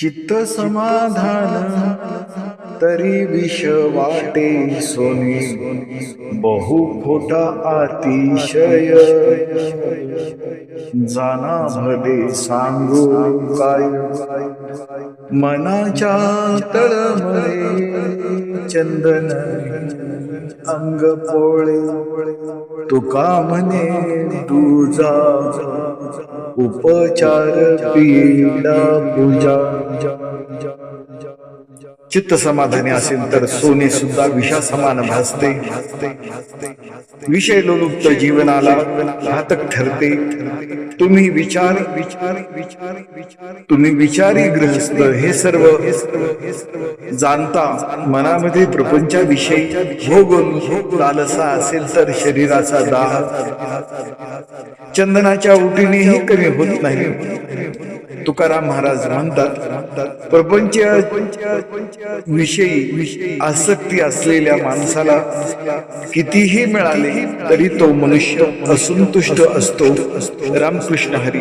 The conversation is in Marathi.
चित्त समाधान तरी विष वाटे सोने. बहु खोटा अतिशय. जाना भले सांगू काय? मनाच्या तळमळे चंदन अंग पोळे तुका म्हणे तुझा उपचार पीडा पूजा। चित्त समाधानी असेल तर सोने सुद्धा विषा समान भासते। विषय लोलुप्त जीवनाला घातक ठरते। तुम्ही विचार विचार विचार विचार तुम्ही विचारी ग्रहस्थ हे सर्व जाणता मनामध्ये प्रपंचाविषयी भोग लालसा असेल तर शरीराचा दाह। चंदनाच्या उटीनेही कमी होत नाही. तुकाराम महाराज म्हणतात प्रपंच विषयी विषयी आसक्ती असलेल्या माणसाला कितीही मिळाले तरी तो मनुष्य असंतुष्ट असतो. रामकृष्ण हरी.